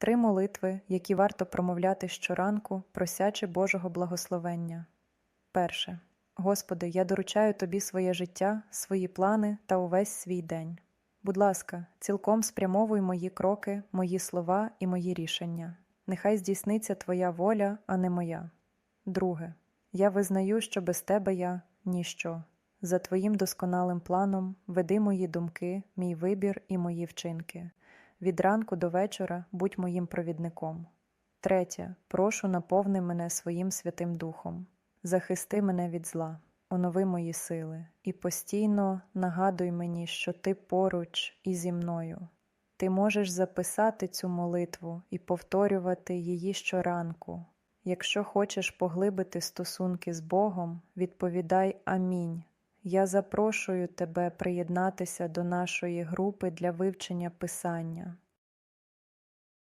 Три молитви, які варто промовляти щоранку, просячи Божого благословення. Перше. Господи, я доручаю Тобі своє життя, свої плани та увесь свій день. Будь ласка, цілком спрямовуй мої кроки, мої слова і мої рішення. Нехай здійсниться Твоя воля, а не моя. Друге. Я визнаю, що без Тебе я ніщо. За Твоїм досконалим планом веди мої думки, мій вибір і мої вчинки. Від ранку до вечора будь моїм провідником. Третє. Прошу наповни мене своїм Святим Духом. Захисти мене від зла, онови мої сили, і постійно нагадуй мені, що ти поруч і зі мною. Ти можеш записати цю молитву і повторювати її щоранку. Якщо хочеш поглибити стосунки з Богом, відповідай Амінь. Я запрошую тебе приєднатися до нашої групи для вивчення Писання.